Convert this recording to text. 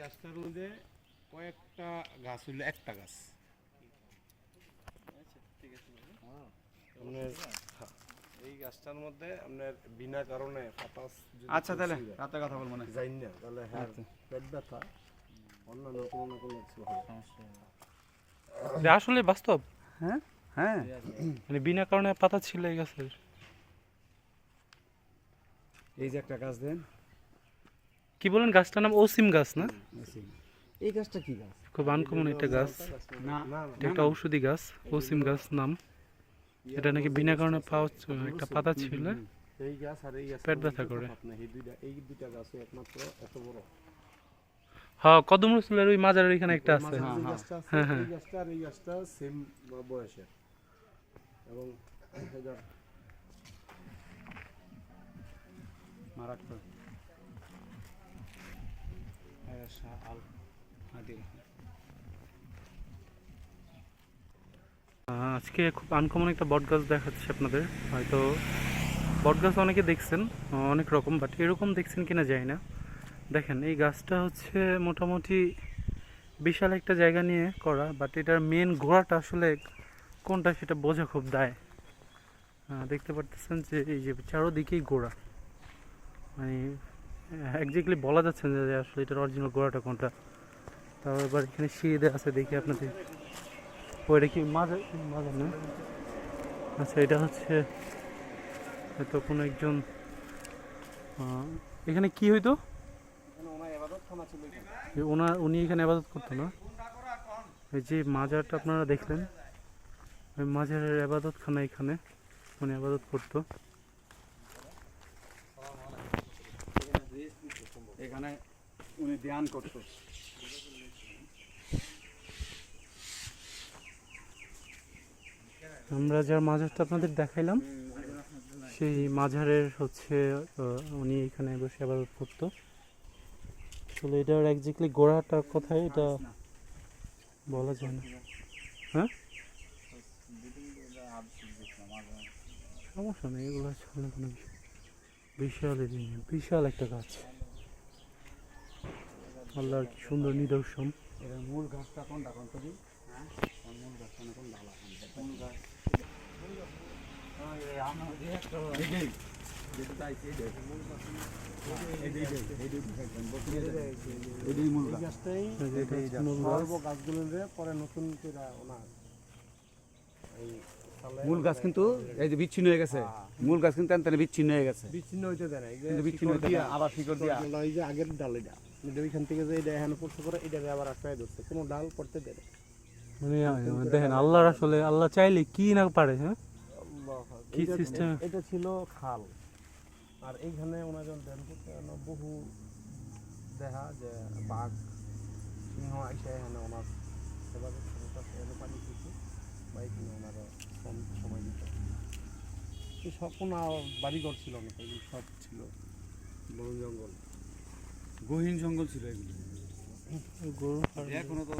গাছটার মধ্যে কয়েকটা গাছ হইল একটা গাছ। আপনার হ্যাঁ, এই গাছটার মধ্যে আপনার বিনা কারণে বাতাস আচ্ছা তাহলে রাতে কথা বলব না। যাই না তাহলে হ্যাঁ আচ্ছা। পেট ব্যথা অন্যান্য কোনো না কোনো কিছু হবে। আসলে বাস্তব? হ্যাঁ হ্যাঁ। মানে বিনা কারণে পাতা ছিল এই গাছের এই যে একটা গাছ দেন। কি বলেন গাছটার নাম? ওসিম গাছ না? এই গাছটা কি গাছ? খুব আনকমন একটা গাছ। এটা একটা ঔষধি গাছ ওসিম গাছ নাম। এটা নাকি বিনা কারণে পাওয়া একটা পাতা ছিল। এই গাছ আর এই গাছ পেট ব্যথা করে। এই দুইটা এই দুইটা গাছই একমাত্র এত বড়। হ্যাঁ কদম রসুলের ওই মাজারের এখানে একটা আছে। হ্যাঁ, হ্যাঁ, হ্যাঁ। এই গাছটা আর এই গাছটা সেম বয়সের। এবং মারাত্মক। শাহ আল আদিল আজকে খুব আনকমন একটা বট গাছ দেখাচ্ছে আপনাদের। হয়তো বট গাছ অনেকে দেখছেন, অনেক রকম বাট এরকম দেখছেন কিনা যায় না। দেখেন, এই গাছটা হচ্ছে মোটামুটি বিশাল একটা জায়গা নিয়ে করা বাট এটার মেন গোড়াটা আসলে কোনটা সেটা বোঝা খুব দায়। দেখতে পারতেছেন যে এই যে চারোদিকেই গোড়া। মানে একজাক্টলি বলা যাচ্ছে না যে আসলে এটার অরিজিনাল গোড়াটা কোনটা। তাও এবার এখানে সিঁড়ি আছে দেখি আপনাদের। ওইটা কি মাজার মাজার না? আচ্ছা এটা হচ্ছে হয়তো কোনো একজন এখানে কি হইতো? ওনার উনি এখানে আবাদত করতো না? এই যে মাজারটা আপনারা দেখলেন, ওই মাজারের আবাদতখানা এখানে উনি আবাদত করতো। এখানে উনি ধ্যান করতো। আমরা যার মাজারটা আপনাদের দেখাইলাম, সেই মাজারের হচ্ছে উনি এখানে বসে আবাদত করতো আসলে এটার একজাক্টলি গোড়াটা কোথায়, এটা বলা যায় না। হ্যাঁ? সমস্যা নেই, এগুলো কোনো বিষয় বিশাল বিশাল একটা গাছ। আল্লাহর কি সুন্দর নিদর্শন। এর মূল গাছটা কোন করি হ্যাঁ? মূল গাছটা কোন ডালা? মূল গাছ। এটা গাছগুলো পরে নতুন করে ওনার এই মূল গাছ কিন্তু এই যে বিচ্ছিন্ন হয়ে গেছে। মূল গাছ কিন্তু এনতেনে বিচ্ছিন্ন হয়ে গেছে। বিচ্ছিন্ন হইতে দেয় না। কিন্তু বিচ্ছিন্ন হইতে দেয় আবার শিকড় দিয়া। এই যে আগের ডাল এটা। এটা ওইখান থেকে যে এটা এখানে পড়ছে করে এটা আবার আটকায় ধরছে। কোনো ডাল পড়তে দেয় না। মানে দেখেন আল্লাহর আসলে আল্লাহ চাইলে কি না পারে হ্যাঁ? কি এটা- এটা ছিল খাল। আর এইখানে ধ্যান করতে বহু দেখা যে বাঘ সিংহ এসে এখানে ওনার সেবা পানি খেয়েছে। বা এখানে ওনারা সম- সময় দিত। এই সব কোনো বাড়িঘর ছিল না সব ছিল বন জঙ্গল। গহীন জঙ্গল ছিল এগুলো। গরু এখনও তো